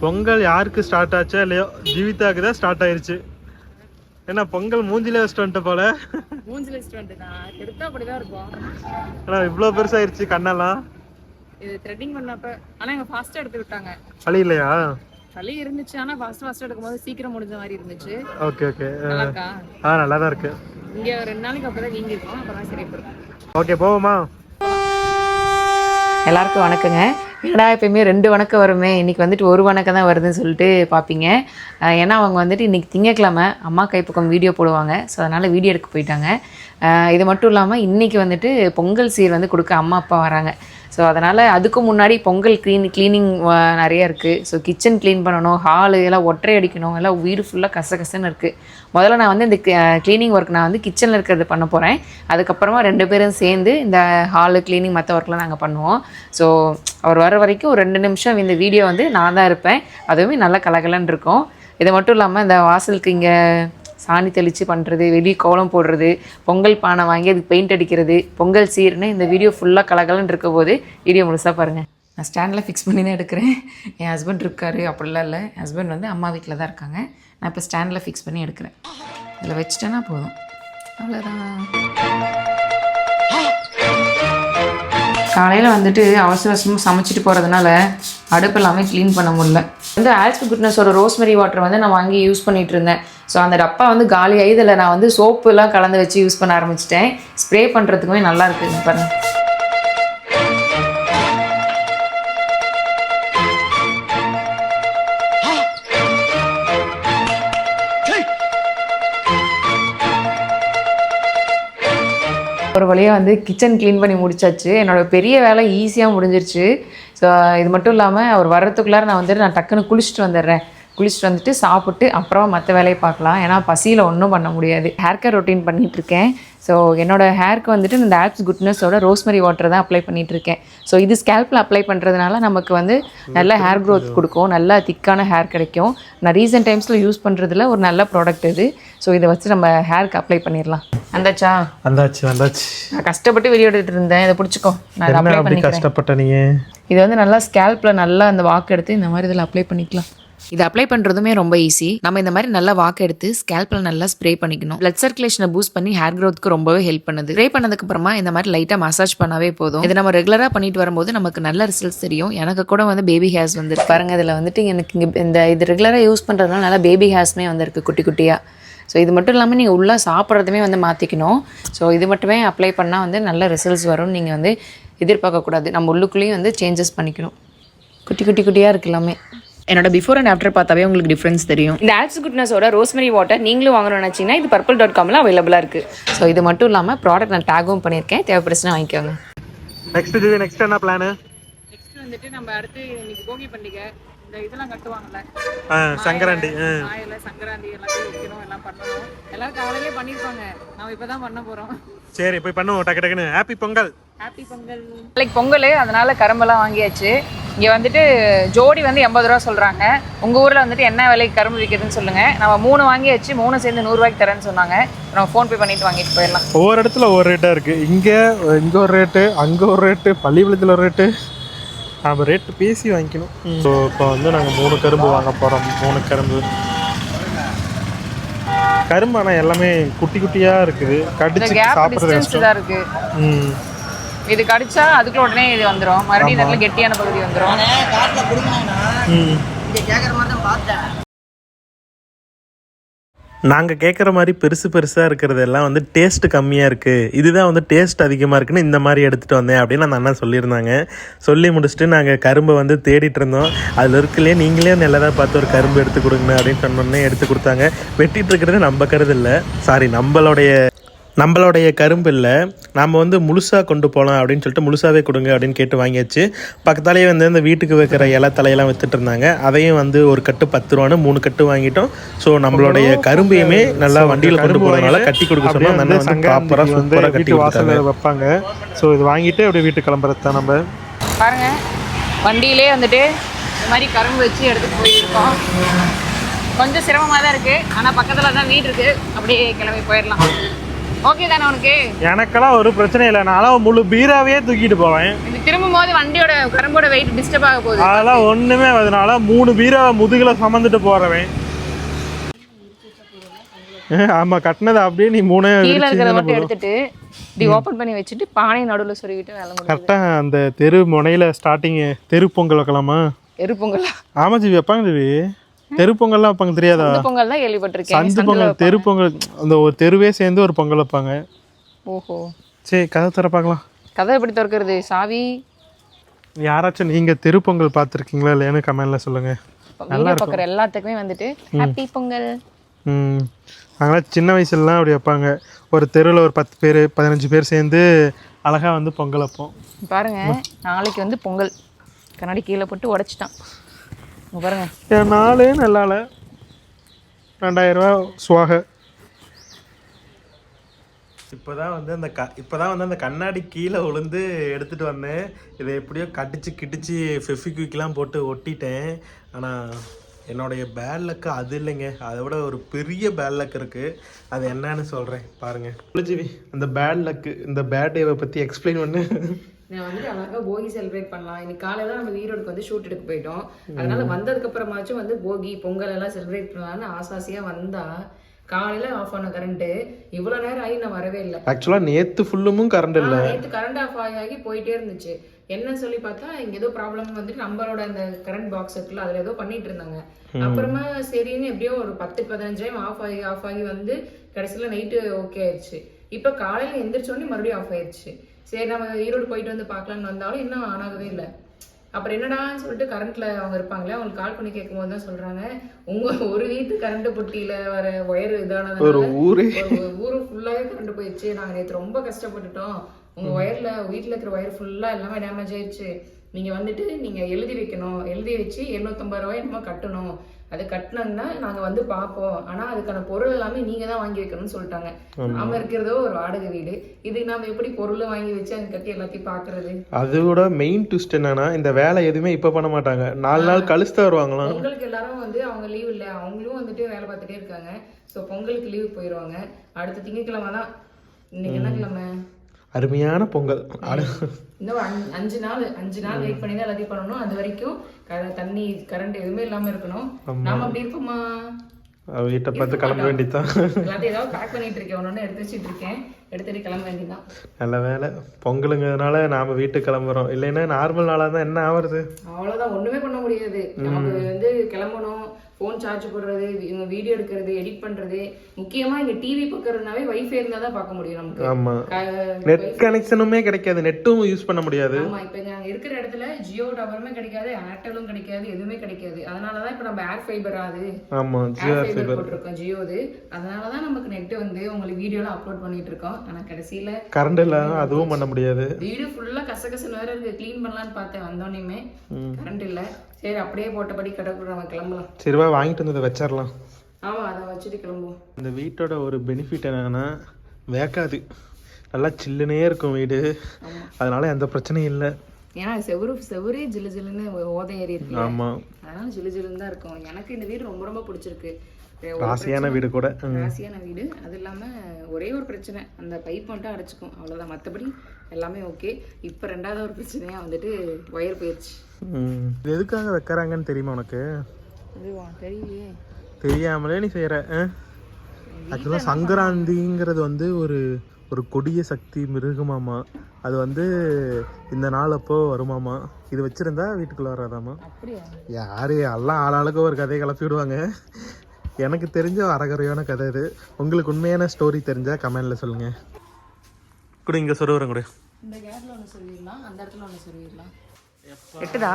பொங்கல் யாருக்கு ஸ்டார்ட் ஆச்சோ இல்லையோ ஜீவிதாக்கு தான் ஸ்டார்ட் ஆயிருச்சு. ஏன்னா பொங்கல் மூஞ்சிலே வச்சுட்டு வந்துட்ட போல. மூஞ்சில் வச்சுட்டு வந்துட்டு எடுத்தா அப்படிதான் இருக்கும். ஏன்னா இவ்வளோ பெருசாயிருச்சு கண்ணெல்லாம். இது த்ரெட்டிங் பண்ணப்ப ஆனா எங்க ஃபாஸ்டா எடுத்து விட்டாங்க. வழி இல்லையா? சளி இருந்துச்சு ஆனா ஃபாஸ்ட் ஃபாஸ்ட் எடுக்கும்போது சீக்கிரம் முடிஞ்ச மாதிரி இருந்துச்சு. Okay okay. ஆ. நல்லா தான் இருக்கு. இங்க ரெண்டு நாளைக்கு அப்பதான் வீங்கி இருக்கும். அப்புறம் சரி ஓகே போவோமா? எல்லாருக்கும் வணக்கங்க. என்னடா எப்பயுமே ரெண்டு வணக்கம் வருமே இன்னைக்கு வந்துட்டு ஒரு வணக்கம் தான் வருதுன்னு சொல்லிட்டு பார்ப்பீங்க ஏன்னா அவங்க வந்துட்டு இன்றைக்கி திங்கக்கிழமை அம்மா கைப்பக்கம் வீடியோ போடுவாங்க. ஸோ அதனால் வீடியோ எடுக்க போயிட்டாங்க. இது மட்டும் இல்லாமல் இன்றைக்கி வந்துட்டு பொங்கல் சீர் வந்து கொடுக்க அம்மா அப்பா வராங்க. ஸோ அதனால் அதுக்கு முன்னாடி பொங்கல் க்ளீன் க்ளீனிங் நிறைய இருக்குது ஸோ கிச்சன் க்ளீன் பண்ணணும் ஹாலு எல்லாம் ஒற்றை அடிக்கணும் எல்லாம் வீடு ஃபுல்லாக கசகசன்னு இருக்குது முதல்ல நான் வந்து இந்த க்ளீனிங் ஒர்க் நான் வந்து கிச்சனில் இருக்கிறது பண்ண போகிறேன் அதுக்கப்புறமா ரெண்டு பேரும் சேர்ந்து இந்த ஹாலு க்ளீனிங் மற்ற ஒர்க்லாம் நாங்கள் பண்ணுவோம். ஸோ அவர் வர வரைக்கும் ஒரு ரெண்டு நிமிஷம் இந்த வீடியோ வந்து நான் தான் இருப்பேன். அதுவுமே நல்லா கலகலன்னு இருக்கும். இது மட்டும் இல்லாமல் இந்த வாசலுக்கு இங்கே சாணி தெளித்து பண்ணுறது வெளியே கோலம் போடுறது பொங்கல் பானை வாங்கி அதுக்கு பெயிண்ட் அடிக்கிறது பொங்கல் சீர்னு இந்த வீடியோ ஃபுல்லாக கலகலன்னு இருக்க போது வீடியோ முழுசாக பாருங்கள் நான் ஸ்டாண்டில் ஃபிக்ஸ் பண்ணி தான் எடுக்கிறேன். என் ஹஸ்பண்ட் இருக்காரு அப்படிலாம் இல்லை. என் ஹஸ்பண்ட் வந்து அம்மா வீட்டில் தான் இருக்காங்க. நான் இப்போ ஸ்டாண்டில் ஃபிக்ஸ் பண்ணி எடுக்கிறேன். இதில் வச்சிட்டேன்னா போதும். அவ்வளோதான் காலையில் வந்துட்டு அவசர அவசரமாக சமைச்சிட்டு போகிறதுனால அடுப்பு எல்லாமே க்ளீன் பண்ண முடியல. வந்து ஆல்ஸ் குட்னஸோட ரோஸ்மெரி வாட்டர் வந்து நான் வாங்கி யூஸ் பண்ணிகிட்டு இருந்தேன் ஸோ அந்த டப்பா வந்து காலியாகி இதில் நான் வந்து சோப்புலாம் கலந்து வச்சு யூஸ் பண்ண ஆரம்பிச்சிட்டேன். ஸ்ப்ரே பண்ணுறதுக்குமே நல்லா இருக்குது பாருங்கள் ஒரு வழியாக வந்து கிச்சன் க்ளீன் பண்ணி முடிச்சாச்சு. என்னோட பெரிய வேலை ஈஸியாக முடிஞ்சிருச்சு. ஸோ இது மட்டும் இல்லாமல் அவர் வர்றதுக்குள்ளார நான் வந்துட்டு நான் டக்குன்னு குளிச்சுட்டு வந்துடுறேன். குளிச்சுட்டு வந்துட்டு சாப்பிட்டு அப்புறம் மற்ற வேலையை பார்க்கலாம். ஏன்னா பசியில் ஒன்றும் பண்ண முடியாது. ஹேர் கேர் ரொட்டீன் பண்ணிட்டு இருக்கேன். ஸோ என்னோட ஹேருக்கு வந்துட்டு இந்த ஆப்ஸ் குட்னஸோட ரோஸ்மெரி வாட்டர் தான் அப்ளை பண்ணிட்டு இருக்கேன். ஸோ இது ஸ்கேல்பில் அப்ளை பண்ணுறதுனால நமக்கு வந்து நல்ல ஹேர் க்ரோத் கொடுக்கும். நல்லா திக்கான ஹேர் கிடைக்கும். நான் ரீசெண்ட் டைம்ஸில் யூஸ் பண்ணுறதுல ஒரு நல்ல ப்ராடக்ட் இது. ஸோ இதை வச்சு நம்ம ஹேருக்கு அப்ளை பண்ணிடலாம். அந்தாச்சா? வந்தாச்சு வந்தாச்சு நான் கஷ்டப்பட்டு வெளியே இருந்தேன். இதை பிடிச்சிக்கோ. நான் அப்ளை பண்ணிக்கிறேன். கஷ்டப்பட்ட நீ இது வந்து நல்லா ஸ்கேல்பில் நல்லா அந்த வாக்கு எடுத்து இந்த மாதிரி இதில் அப்ளை பண்ணிக்கலாம். இது அப்ளை பண்ணுறதுமே ரொம்ப ஈஸி நம்ம இந்த மாதிரி நல்லா வாக்கு எடுத்து ஸ்கேல்பில் நல்லா ஸ்ப்ரே பண்ணிக்கணும். பிளட் சர்க்குலேஷனை பூஸ்ட் பண்ணி ஹேர் க்ரோத்துக்கு ரொம்பவே ஹெல்ப் பண்ணுது. ஸ்ப்ரே பண்ணதுக்கு அப்புறமா இந்த மாதிரி லைட்டாக மசாஜ் பண்ணாவே போதும். இது நம்ம ரெகுலராக பண்ணிட்டு வரும்போது நமக்கு நல்ல ரிசல்ட்ஸ் தெரியும். எனக்கு கூட வந்து பேபி ஹேர்ஸ் வந்து பாருங்க இதில் வந்துட்டு எனக்கு இங்கே இந்த இது ரெகுலராக யூஸ் பண்ணுறதுனால நல்லா பேபி ஹேர்ஸ்மே வந்திருக்கு குட்டி குட்டியாக ஸோ இது மட்டும் இல்லாமல் நீங்கள் உள்ளே சாப்பிட்றதுமே வந்து மாற்றிக்கணும் ஸோ இது மட்டுமே அப்ளை பண்ணால் வந்து நல்ல ரிசல்ட்ஸ் வரும்னு நீங்கள் வந்து எதிர்பார்க்கக்கூடாது. நம்ம உள்ளுக்குள்ளேயும் வந்து சேஞ்சஸ் பண்ணிக்கணும். குட்டி குட்டி குட்டியாக இருக்கு எல்லாமே. என்னோட பிஃபோர் அண்ட் ஆஃப்டர் பார்த்தாவே உங்களுக்கு டிஃப்ரென்ஸ் தெரியும். இந்த ஆப்ஸ் குட்னஸோட ரோஸ்மெரி வாட்டர் நீங்களும் வாங்கணும்னு நினச்சிங்கன்னா இது பர்பிள் டாட் காமில் அவைலபிளாக இருக்குது ஸோ இது மட்டும் இல்லாமல் ப்ராடக்ட் நான் டேகும் பண்ணியிருக்கேன். தேவைப்படுச்சுன்னா வாங்கிக்கோங்க. நெக்ஸ்ட் இது நெக்ஸ்ட் என்ன பிளானு நெக்ஸ்ட் வந்துட்டு நம்ம அடுத்து இன்னைக்கு போகி பண்டிகை. இந்த இதெல்லாம் கட்டுவாங்கல்ல. சங்கராண்டி ஆ. ஆயில சங்கராந்தி எல்லாத்தையும் வைக்கணும் எல்லாம் பண்ணணும். எல்லாரும் காலையிலே பண்ணியிருப்பாங்க. நம்ம இப்போ தான் பண்ண போகிறோம் சரி போய் பண்ணுவோம். டக்கு டக்குன்னு. Happy Pongal. Happy Pongal like Pongal அதனால கரும்பெல்லாம் வாங்கியாச்சு. இங்கே வந்துட்டு ஜோடி வந்து எண்பது ரூபா சொல்கிறாங்க உங்கள் ஊரில் வந்துட்டு என்ன விலைக்கு கரும்பு விற்கிதுன்னு சொல்லுங்கள் நம்ம மூணு வாங்கியாச்சு மூணு சேர்ந்து நூறுரூவாய்க்கு தரேன்னு சொன்னாங்க. நம்ம ஃபோன்பே பண்ணிட்டு வாங்கிட்டு போயிடலாம். ஒவ்வொரு இடத்துல ஒவ்வொரு ரேட்டாக இருக்குது இங்கே இங்கே ஒரு ரேட்டு அங்கே ஒரு ரேட்டு பள்ளிப்பாளையத்தில் ஒரு ரேட்டு நம்ம ரேட்டு பேசி வாங்கிக்கணும். ஸோ இப்போ வந்து நாங்கள் மூணு கரும்பு வாங்க போகிறோம் மூணு கரும்பு. கரும்பு ஆனால் எல்லாமே குட்டி குட்டியாக இருக்குது. கடிச்சு சாப்பிட்றது கஷ்டம். தான் இருக்குது ம். இது கடிச்சா அதுக்குள்ள உடனே இது வந்துடும் மறுபடியும் இடத்துல கெட்டியான பகுதி வந்துடும் நாங்கள் கேட்குற மாதிரி பெருசு பெருசாக இருக்கிறதெல்லாம் வந்து டேஸ்ட் கம்மியாக இருக்குது இதுதான் வந்து டேஸ்ட் அதிகமாக இருக்குன்னு இந்த மாதிரி எடுத்துகிட்டு வந்தேன் அப்படின்னு அந்த அண்ணா சொல்லியிருந்தாங்க. சொல்லி முடிச்சுட்டு நாங்கள் கரும்பை வந்து தேடிட்டு இருந்தோம். அதில் இருக்கலையே நீங்களே நல்லதாக பார்த்து ஒரு கரும்பு எடுத்து கொடுங்க அப்படின்னு சொன்னோன்னே எடுத்து கொடுத்தாங்க. வெட்டிட்டு இருக்கிறது நம்ம கருது இல்லை. சாரி நம்மளுடைய நம்மளுடைய கரும்பு இல்லை நாம் வந்து முழுசாக கொண்டு போகலாம் அப்படின்னு சொல்லிட்டு முழுசாகவே கொடுங்க அப்படின்னு கேட்டு வாங்கியாச்சு. பக்கத்தாலேயே வந்து இந்த வீட்டுக்கு வைக்கிற இலை தலையெல்லாம் வித்துட்டு இருந்தாங்க. அதையும் வந்து ஒரு கட்டு பத்து ரூபான்னு மூணு கட்டு வாங்கிட்டோம். ஸோ நம்மளுடைய கரும்பையுமே நல்லா வண்டியில் கொண்டு போகிறதுனால கட்டி கொடுக்க சொன்னா அந்த அண்ணன் வந்து ப்ராப்பராக சூப்பராக கட்டி கொடுத்தாங்க வைப்பாங்க. ஸோ இது வாங்கிட்டு அப்படியே வீட்டுக்கு கிளம்புறது தான் நம்ம. பாருங்க. வண்டியிலே வந்துட்டு இந்த மாதிரி கரும்பு வச்சு எடுத்துட்டு போயிருக்கோம். கொஞ்சம் சிரமமாக தான் இருக்குது ஆனால் பக்கத்தில் தான் வீடு இருக்குது அப்படியே கிளம்பி போயிடலாம். ஓகே தானே உனக்கு? எனக்கெல்லாம் ஒரு பிரச்சனை இல்லை. நான்லாம் முழு பீராவே தூக்கிட்டு போவேன். இது திரும்பும் போது வண்டியோட கரும்போட வெயிட் டிஸ்டர்ப் ஆக போகுது. அதெல்லாம் ஒண்ணுமே அதனால மூணு பீராவை முதுகுல சுமந்துட்டு போறவன். ஆமா கட்டினது அப்படியே நீ மூணே கீழே இருக்கிறத மட்டும் எடுத்துட்டு இப்படி ஓபன் பண்ணி வச்சுட்டு பானை நடுவில் வேலை முடியும் கரெக்டாக அந்த தெரு முனையில ஸ்டார்டிங் தெரு பொங்கல் வைக்கலாமா? எரு பொங்கல்? ஆமா ஜிவி வைப்பாங்க ஜிவி தெரு பொங்கல்லாம் வைப்பாங்க தெரியாதா? பொங்கல் தான் கேள்விப்பட்டிருக்கேன். சந்து பொங்கல் தெரு பொங்கல் அந்த ஒரு தெருவே சேர்ந்து ஒரு பொங்கல் வைப்பாங்க. ஓஹோ. சரி கதை தர பார்க்கலாம். கதை எப்படி திறக்கிறது சாவி? யாராச்சும் நீங்க தெரு பொங்கல் பார்த்துருக்கீங்களா இல்லையான்னு கமெண்ட்ல சொல்லுங்க. வீடியோ பார்க்குற எல்லாத்துக்குமே வந்துட்டு ஹாப்பி பொங்கல். ம். நாங்களாம் சின்ன வயசுலலாம் அப்படி வைப்பாங்க. ஒரு தெருவில் ஒரு பத்து பேர் பதினஞ்சு பேர் சேர்ந்து அழகா வந்து பொங்கல் வைப்போம். பாருங்க நாளைக்கு வந்து பொங்கல். கண்ணாடி கீழே போட்டு உடைச்சிட்டான். பாருங்க. என் நாளே நல்லால. ரெண்டாயிரம் ரூபா சுவாக. இப்போதான் வந்து அந்த க இப்போதான் வந்து அந்த கண்ணாடி கீழே விழுந்து எடுத்துட்டு வந்தேன். இதை எப்படியோ கடிச்சு கிடிச்சு ஃபெஃபிக்விக்லாம் போட்டு ஒட்டிட்டேன். ஆனால் என்னுடைய பேட் லக்கு அது இல்லைங்க. அதை விட ஒரு பெரிய பேட் லக் இருக்கு. அது என்னன்னு சொல்கிறேன் பாருங்க. ஜிவி அந்த பேட் லக்கு இந்த பேட் டேவை பற்றி எக்ஸ்பிளைன் பண்ணு. நான் வந்துட்டு அழகா போகி செலிப்ரேட் பண்ணலாம். இன்னைக்கு காலையில நம்ம ஈரோடுக்கு வந்து ஷூட் எடுக்க போயிட்டோம். அதனால வந்ததுக்கு அப்புறமாச்சும் வந்து போகி பொங்கல் எல்லாம் செலிப்ரேட் பண்ணலாம்னு ஆசாசியா வந்தா காலையில ஆஃப் ஆன கரண்ட் இவ்வளவு நேரம் ஆகி நான் வரவே இல்லை. ஆக்சுவலாக நேற்று ஃபுல்லுமும் கரண்ட் இல்லை. நேற்று கரண்ட் ஆஃப் ஆகி ஆகி போயிட்டே இருந்துச்சு. என்ன சொல்லி பார்த்தா இங்க ஏதோ ப்ராப்ளம் வந்துட்டு நம்மளோட அந்த கரண்ட் பாக்ஸ் இருக்குல்ல அதுல ஏதோ பண்ணிட்டு இருந்தாங்க. அப்புறமா சரின்னு எப்படியோ ஒரு பத்து பதினஞ்சு டைம் ஆஃப் ஆகி ஆஃப் ஆகி வந்து கடைசியில நைட்டு ஓகே ஆயிடுச்சு. இப்ப காலையில எந்திரிச்ச உடனே மறுபடியும் ஆஃப் ஆயிடுச்சு சரி நம்ம ஈரோடு போயிட்டு வந்து பார்க்கலாம்னு வந்தாலும் இன்னும் ஆன் ஆகவே இல்லை. அப்புறம் என்னடான்னு சொல்லிட்டு கரண்ட்ல அவங்க இருப்பாங்களே அவங்களுக்கு கால் பண்ணி கேட்கும்போது தான் சொல்றாங்க. உங்க ஒரு வீட்டு கரண்ட் பொட்டியில வர ஒயர் இதானது ஒரு ஊரே. ஊரு ஃபுல்லாவே கரண்ட் போயிடுச்சு. நாங்க நேத்து ரொம்ப கஷ்டப்பட்டுட்டோம். உங்க ஒயர்ல வீட்ல இருக்கிற ஒயர் ஃபுல்லா எல்லாமே டேமேஜ் ஆயிடுச்சு நீங்க வந்துட்டு நீங்க எழுதி வைக்கணும். எழுதி வச்சு 850 ரூபாய் என்னமோ கட்டணும். அது கட்டினோம்னா நாங்க வந்து பார்ப்போம். ஆனா அதுக்கான பொருள் எல்லாமே நீங்க தான் வாங்கி வைக்கணும்னு சொல்லிட்டாங்க. நாம இருக்கிறதோ ஒரு வாடகை வீடு. இது நாம எப்படி பொருள் வாங்கி வச்சு அங்க கட்டி எல்லாத்தையும் பாக்குறது அதோட மெயின் ட்விஸ்ட் என்னன்னா இந்த வேலை எதுவுமே இப்போ பண்ண மாட்டாங்க. நாலு நாள் கழிச்சு தான் வருவாங்களாம். பொங்கலுக்கு எல்லாரும் வந்து அவங்க லீவ் இல்ல. அவங்களும் வந்துட்டு வேலை பார்த்துட்டே இருக்காங்க. சோ பொங்கலுக்கு லீவ் போயிடுவாங்க அடுத்த திங்கட்கிழமை தான். இன்னைக்கு என்ன கிழமை? அருமையான பொங்கல். இன்னும் அஞ்சு- நாள் அஞ்சு நாள் வெயிட் பண்ணி தான் எல்லாத்தையும் பண்ணணும். அது வரைக்கும் தண்ணி கரண்ட் எதுவுமே இல்லாம இருக்கணும். நாம அப்படி இருப்போமா? வீட்டை பார்த்து கிளம்ப வேண்டியதுதான். எல்லாத்தையும் ஏதாவது பேக் பண்ணிட்டு இருக்கேன். ஒன்று எடுத்து வச்சுட்டு இருக்கேன். எடுத்துட்டு கிளம்ப வேண்டியதான் நல்ல வேலை. பொங்கலுங்கிறதுனால நாம வீட்டுக்கு கிளம்புறோம். இல்லைன்னா நார்மல் நாளாக தான் என்ன ஆகுறது அவ்வளவுதான். ஒண்ணுமே பண்ண முடியாது. நமக்கு ஃபோன் சார்ஜ் போடுறது இவங்க வீடியோ எடுக்கிறது எடிட் பண்றது. முக்கியமா இங்க டிவி பார்க்கறதுனாவே வைஃபை இருந்தா தான் பார்க்க முடியும் நமக்கு. ஆமா. நெட் கனெக்ஷனுமே கிடைக்காது. நெட்டும் யூஸ் பண்ண முடியாது. ஆமா இப்ப நாங்க இருக்கிற இடத்துல ஜியோ டவருமே கிடைக்காது ஏர்டெலும் கிடைக்காது எதுவுமே கிடைக்காது. அதனாலதான் இப்ப நம்ம ஏர் ஃபைபர் ஆகுது ஆமா ஜியோ ஏர் ஃபைபர் போட்டிருக்கோம் ஜியோது அதனாலதான் நமக்கு நெட் வந்து உங்களுக்கு வீடியோலாம் அப்லோட் பண்ணிட்டு இருக்கோம். ஆனா கடைசியில கரண்ட் இல்லாம அதுவும் பண்ண முடியாது. வீடு ஃபுல்லா கசகசன்னு வேற இருக்கு. க்ளீன் பண்ணலாம்னு பார்த்தேன் வந்தோடனேயுமே. கரண்ட் இல்ல. சரி அப்படியே போட்டபடி கடற்கரை நம்ம கிளம்பலாம். சரி வா வாங்கிட்டு வந்ததை வச்சிடலாம். ஆமா அதை வச்சுட்டு கிளம்புவோம். இந்த வீட்டோட ஒரு பெனிஃபிட் என்னன்னா வேக்காது. நல்லா சில்லுனே இருக்கும் வீடு. அதனால எந்த பிரச்சனையும் இல்லை. ஏன்னா செவுரு செவுரே ஜிலு ஜிலுன்னு ஓதை ஏறி இருக்கு. ஆமா. அதனால ஜிலு ஜிலுன்னு தான் இருக்கும். எனக்கு இந்த வீடு ரொம்ப ரொம்ப பிடிச்சிருக்கு. ராசியான வீடு கூட. ராசியான வீடு. அது இல்லாம ஒரே ஒரு பிரச்சனை. அந்த பைப் மட்டும் அடைச்சிக்கும். அவ்வளவுதான். மத்தபடி எல்லாமே ஓகே இப்போ ரெண்டாவது ஒரு பிரச்சனையா வந்துட்டு ஒயர் போயிடுச்சு. இது எதுக்காக வைக்கிறாங்கன்னு தெரியுமா உனக்கு? அதுவா? தெரியலையே. தெரியாமலே நீ செய்யற ஆக்சுவலாக சங்கராந்திங்கிறது வந்து ஒரு ஒரு கொடிய சக்தி மிருகமாமா. அது வந்து இந்த நாள் அப்போ வருமாமா. இது வச்சிருந்தா வீட்டுக்குள்ள வராதாமா. யாரு? எல்லாம் ஆளாளுக்கு ஒரு கதையை கிளப்பி விடுவாங்க எனக்கு தெரிஞ்ச அரகுறையான கதை இது. உங்களுக்கு உண்மையான ஸ்டோரி தெரிஞ்சா கமெண்ட்ல சொல்லுங்க. கூட இங்க சொல்லுறேன் கூட. இந்த கேப்ல ஒன்று சொல்லிடலாம் அந்த இடத்துல ஒன்று சொல்லிடலாம். எட்டுதா?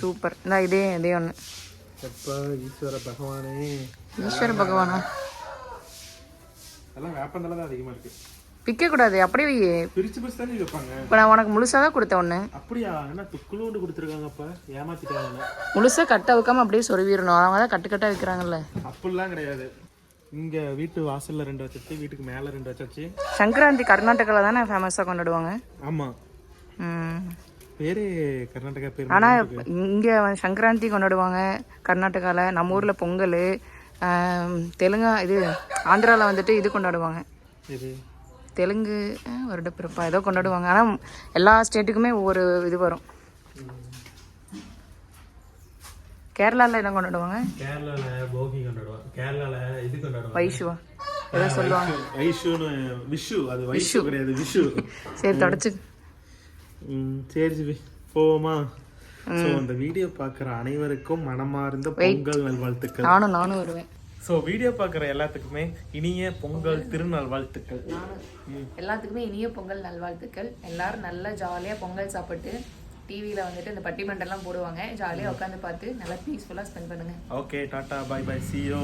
சூப்பர். இந்த இதே இதே ஒன்று எப்ப ஈஸ்வர பகவானே. ஈஸ்வர பகவானா? அதெல்லாம் வேப்பந்தலை தான் அதிகமா இருக்கு. பிக்க கூடாது அப்படியே வை. பிரிச்சு பிரிச்சு தானே வைப்பாங்க. இப்போ நான் உனக்கு முழுசா தான் கொடுத்தேன் ஒன்று அப்படியா? என்ன துக்குளோண்டு கொடுத்துருக்காங்கப்ப ஏமாத்திட்டாங்க முழுசா கட்ட வைக்காம அப்படியே சொருவிடணும். அவங்க தான் கட்டு கட்டா வைக்கிறாங்கல்ல. அப்படிலாம் கிடையாது. இங்க வீட்டு வாசல்ல ரெண்டு வச்சாச்சு வீட்டுக்கு மேல ரெண்டு வச்சாச்சு. சங்கராந்தி கர்நாடகாவில் தானே ஃபேமஸாக கொண்டாடுவாங்க? ஆமா. ம். பேரே கர்நாடகா பேர் ஆனா இங்க சங்கராந்தி கொண்டாடுவாங்க கர்நாடகால. நம்ம ஊர்ல பொங்கல் தெலுங்கா இது ஆந்திராவில் வந்துட்டு இது கொண்டாடுவாங்க. இது தெலுங்கு வருடப்பிறப்பா ஏதோ கொண்டாடுவாங்க. ஆனால் எல்லா ஸ்டேட்டுக்குமே ஒவ்வொரு இது வரும். கேரளாவில் என்ன கொண்டாடுவாங்க? கேரளால போகி கொண்டாடுவாங்க. கேரளால இது கொண்டாடுவாங்க. வைஷுவா. ஏதோ சொல்லுவாங்க. வைஷுன்னு விஷு அது வைஷு கிடையாது விஷு சரி தொடச்சு. ம், சரி ஜிவி போவோமா? ஸோ அந்த வீடியோ பார்க்குற அனைவருக்கும் மனமார்ந்த பொங்கல் நல்வாழ்த்துக்கள். நானும் நானும் வருவேன். ஸோ வீடியோ பார்க்குற எல்லாத்துக்குமே இனிய பொங்கல் திருநாள் வாழ்த்துக்கள் எல்லாத்துக்குமே இனிய பொங்கல் நல்வாழ்த்துக்கள். எல்லாரும் நல்லா ஜாலியாக பொங்கல் சாப்பிட்டு டிவியில் வந்துட்டு இந்த பட்டிமன்றம்லாம் போடுவாங்க. ஜாலியாக உட்காந்து பார்த்து நல்லா பீஸ்ஃபுல்லாக ஸ்பெண்ட் பண்ணுங்க. Okay tata bye bye see you